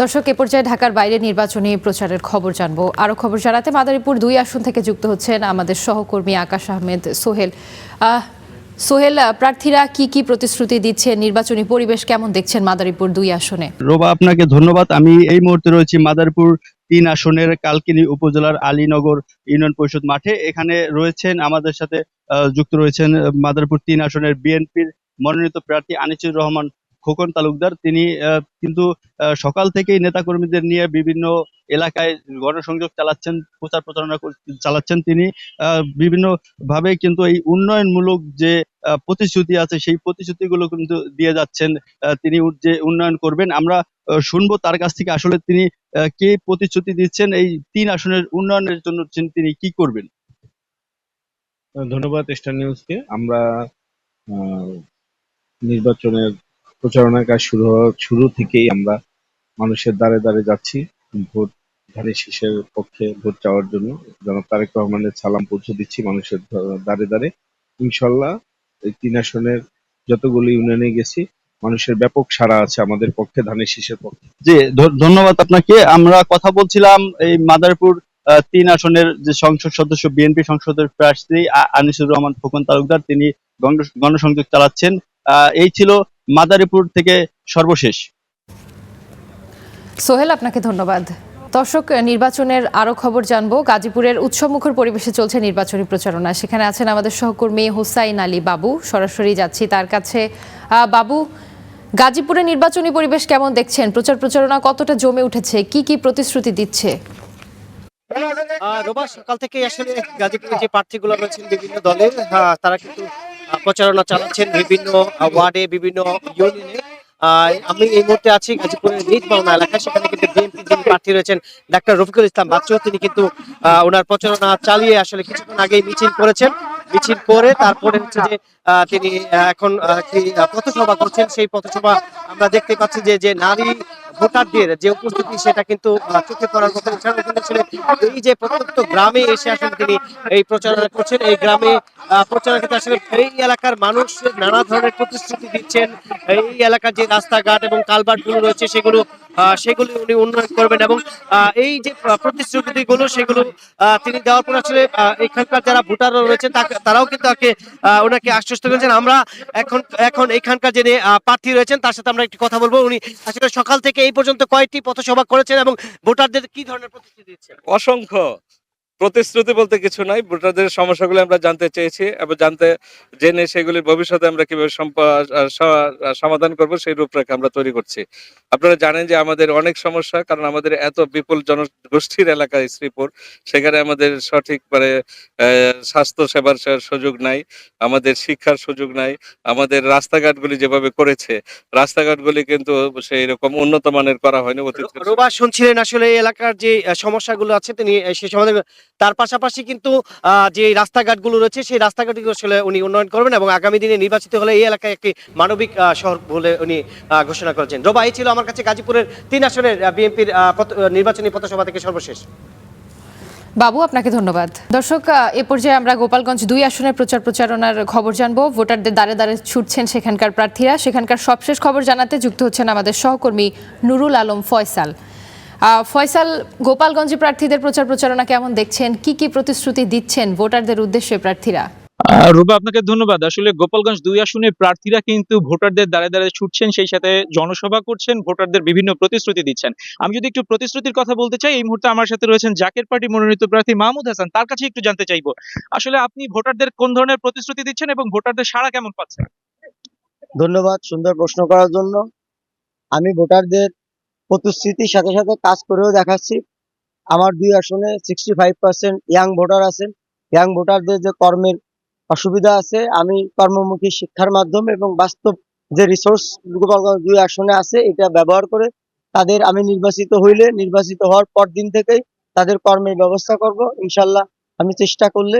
দর্শক, এ পর্যায়ে ঢাকার বাইরে নির্বাচনী প্রচারের খবর জানব। আরও খবর জানাতে মাদারীপুর দুই আসন থেকে যুক্ত হচ্ছেন আমাদের সহকর্মী আকাশ আহমেদ সোহেল। সোহেল প্রার্থীরা কি কি প্রতিশ্রুতি দিচ্ছে? নির্বাচনী পরিবেশ কেমন দেখছেন মাদারীপুর দুই আসনে? রোবা, আপনাকে ধন্যবাদ। আমি এই মুহূর্তে রয়েছি মাদারপুর তিন আসনের কালকিনি উপজেলার আলীনগর ইউনিয়ন পরিষদ মাঠে। এখানে রয়েছেন, আমাদের সাথে যুক্ত রয়েছেন মাদারপুর তিন আসনের বিএনপির মনোনীত প্রার্থী আনিসুর রহমান খোকন তালুকদার, তিনি কিন্তু সকাল থেকেই নেতাকর্মীদের নিয়ে বিভিন্ন এলাকায় গণসংযোগ চালাচ্ছেন, প্রচার প্রচারণা চালাচ্ছেন তিনি। বিভিন্ন ভাবে কিন্তু এই উন্নয়নমূলক যে প্রতিশ্রুতি আছে, সেই প্রতিশ্রুতিগুলো কিন্তু দিয়ে যাচ্ছেন তিনি যে উন্নয়ন করবেন। আমরা শুনব তার কাছ থেকে আসলে তিনি কে প্রতিশ্রুতি দিচ্ছেন, এই তিন আসনের উন্নয়নের জন্য তিনি- কি করবেন? ধন্যবাদ স্টার নিউজকে। আমরা নির্বাচনের প্রচারণার কাজ শুরু হওয়ার শুরু থেকেই আমরা মানুষের দ্বারে দ্বারে যাচ্ছি ভোট ধারে শীষের পক্ষে ভোট চাওয়ার জন্য। জনাব তারেক রহমানের সালাম পৌঁছে দিচ্ছি মানুষের দ্বারে দ্বারে। ইনশাল্লাহ এই তিন আসনের যতগুলি ইউনিয়নে গেছি, মানুষের ব্যাপক সাড়া আছে আমাদের পক্ষে ধানের শীষের পক্ষে। ধ- ধন্যবাদ আপনাকে। আমরা কথা বলছিলাম এই মাদারপুর তিন আসনের যে সংসদ সদস্য, বিএনপি সংসদের প্রার্থী আনিসুর রহমান খোকন তালুকদার, তিনি গণ- গণসংযোগ চালাচ্ছেন। এই ছিল মাদারীপুর থেকে সর্বশেষ। সোহেল আপনাকে ধন্যবাদ। দর্শক নির্বাচনের আরও খবর জানব। গাজীপুরের উৎসবমুখর পরিবেশে চলছে নির্বাচনী প্রচারণা। সেখানে আছেন আমাদের সহকর্মী হুসাইন আলী বাবু। সরাসরি যাচ্ছি তার কাছে। আহ, বাবু গাজীপুরের নির্বাচনী পরিবেশ কেমন দেখছেন? প্রচার প্রচারণা কতটা জমে উঠেছে? কি কি প্রতিশ্রুতি দিচ্ছে? আহ, রোবা সকাল থেকে আসলে গাজীপুরে যে প্রার্থীগুলো রয়েছেন বিভিন্ন দলের আহ, তারা কিন্তু প্রচারণা চালাচ্ছেন বিভিন্ন ওয়ার্ডে, বিভিন্ন ইউনিয়নে। আমি এই মুহূর্তে আছি গাজীপুরের নিজ মাওনা এলাকায়। সেখানে কিন্তু বিএনপি যিনি প্রার্থী রয়েছেন ডাক্তার রফিকুল ইসলাম বাচ্চু, তিনি কিন্তু ওনার প্রচারণা চালিয়ে আসলে কিছুক্ষণ আগেই মিছিল করেছেন। মিছিল করে তারপরে হচ্ছে যে তিনি এখন পথসভা করছেন। সেই পথসভা আমরা দেখতে পাচ্ছি যে যে নারী ভোটারদের যে উপস্থিতি সেটা কিন্তু চোখে পড়ার কথা এছাড়াও কিন্তু এই যে প্রত্যন্ত গ্রামে এসে আসলে তিনি এই প্রচারণা করছেন। এই গ্রামে আহ, প্রচারের ক্ষেত্রে আসলে এই এলাকার মানুষ নানা ধরনের প্রতিশ্রুতি দিচ্ছেন। এই এলাকার যে রাস্তাঘাট এবং কালভার্টগুলো রয়েছে সেগুলো সেগুলি উনি উন্নয়ন করবেন এবং এই যে প্রতিশ্রুতি গুলো সেগুলো তিনি দেওয়ার পর আসলে এখানকার যারা ভোটাররা রয়েছেন তারাও কিন্তু তাকে ওনাকে আশ্বস্ত করেছেন। আমরা এখন এখন এখানকার যিনি প্রার্থী রয়েছেন, তার সাথে আমরা একটি কথা বলব। উনি আসলে সকাল থেকে এই পর্যন্ত কয়েকটি পথসভা করেছেন এবং ভোটারদের কি ধরনের প্রতিশ্রুতি দিচ্ছেন? অসংখ্য। প্রতিশ্রুতি বলতে কিছু নাই, ভোটারদের সমস্যাগুলো আমরা জানতে চেয়েছি এবং জানতে জেনে সেগুলির ভবিষ্যতে আমরা কীভাবে স- সমাধান করব সেই রূপরেখা আমরা তৈরি করছি। আপনারা জানেন যে আমাদের অনেক সমস্যা, কারণ আমাদের এত বিপুল জনগোষ্ঠীর এলাকা শ্রীপুর, সেখানে আমাদের সঠিক মানে স্বাস্থ্য সেবার সুযোগ নাই, আমাদের শিক্ষার সুযোগ নাই, আমাদের রাস্তাঘাটগুলি যেভাবে করেছে, রাস্তাঘাটগুলি কিন্তু সেই রকম উন্নত মানের করা হয়নি অতীত শুনছিলেন আসলে এলাকার যে সমস্যাগুলো আছে, তিনি সেই সমাধান তার পাশাপাশি কিন্তু যে রাস্তাঘাটগুলো রয়েছে, সেই রাস্তাঘাটগুলো আসলে উনি উন্নয়ন করবেন এবং আগামী দিনে নির্বাচিত হলে এই এলাকায় একটি মানবিক শহর বলে উনি ঘোষণা করেছেন। রোবা, এই ছিল আমার কাছে গাজীপুরের তিন আসনের বিএনপির নির্বাচনী পথসভা থেকে সর্বশেষ। বাবু, আপনাকে ধন্যবাদ। দর্শক এ পর্যায়ে আমরা গোপালগঞ্জ দুই আসনের প্রচার প্রচারণার খবর জানব। ভোটারদের দ্বারে দ্বারে ছুটছেন সেখানকার প্রার্থীরা। সেখানকার সবশেষ খবর জানাতে যুক্ত হচ্ছেন আমাদের সহকর্মী নুরুল আলম ফয়সাল। ফয়সাল গোপালগঞ্জে প্রার্থীদের প্রচার প্রচারণা কেমন দেখছেন? কি কি প্রতিশ্রুতি দিচ্ছেন ভোটারদের উদ্দেশ্যে প্রার্থীরা? আহ, রূপা আপনাকে ধন্যবাদ। আসলে গোপালগঞ্জ দুই আসনে প্রার্থীরা কিন্তু ভোটারদের দ্বারে দ্বারে ছুটছেন সেই সাথে জনসভা করছেন ভোটারদের বিভিন্ন প্রতিশ্রুতি দিচ্ছেন। আমি যদি একটু প্রতিশ্রুতির কথা বলতে চাই এই মুহূর্তে আমার সাথে রয়েছেন জাকের পার্টি মনোনীত প্রার্থী মাহমুদ হাসান। তার কাছে একটু জানতে চাইব আসলে আপনি ভোটারদের কোন ধরনের প্রতিশ্রুতি দিচ্ছেন এবং ভোটারদের সাড়া কেমন পাচ্ছেন? ধন্যবাদ সুন্দর প্রশ্ন করার জন্য। আমি ভোটারদের প্রতিশ্রুতির সাথে সাথে কাজ করেও দেখাচ্ছি। আমার দুই আসনে sixty five percent young voter আছেন ইয়াং ভোটারদের যে কর্মের অসুবিধা আছে, আমি কর্মমুখী শিক্ষার মাধ্যমে এবং বাস্তব যে রিসোর্স গোপালগঞ্জ দুই আসনে আছে, এটা ব্যবহার করে তাদের আমি নির্বাচিত হইলে, নির্বাচিত হওয়ার পর দিন থেকেই তাদের কর্মের ব্যবস্থা করব। ইনশাল্লাহ আমি চেষ্টা করলে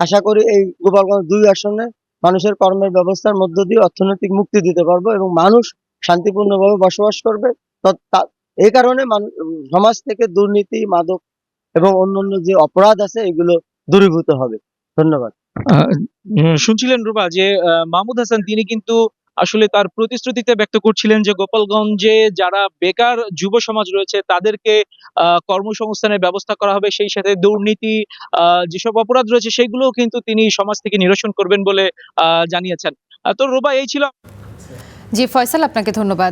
আশা করি এই গোপালগঞ্জ দুই আসনে মানুষের কর্মের ব্যবস্থার মধ্য দিয়ে অর্থনৈতিক মুক্তি দিতে পারব এবং মানুষ শান্তিপূর্ণভাবে বসবাস করবে। এই কারণে সমাজ থেকে দুর্নীতি মাদক এবং অন্যান্য যে অপরাধ আছে এগুলো দূরীভূত হবে। ধন্যবাদ। শুনছিলেন রূপা যে আহ, মাহমুদ হাসান তিনি কিন্তু আসলে তার প্রতিশ্রুতিতে ব্যক্ত করছিলেন যে গোপালগঞ্জে যারা বেকার যুব সমাজ রয়েছে তাদেরকে আহ, কর্মসংস্থানের ব্যবস্থা করা হবে। সেই সাথে দুর্নীতি আহ, যেসব অপরাধ রয়েছে সেগুলোও কিন্তু তিনি সমাজ থেকে নিরসন করবেন বলে আহ, জানিয়েছেন। তো রোবা এই ছিল জি ফয়সাল আপনাকে ধন্যবাদ।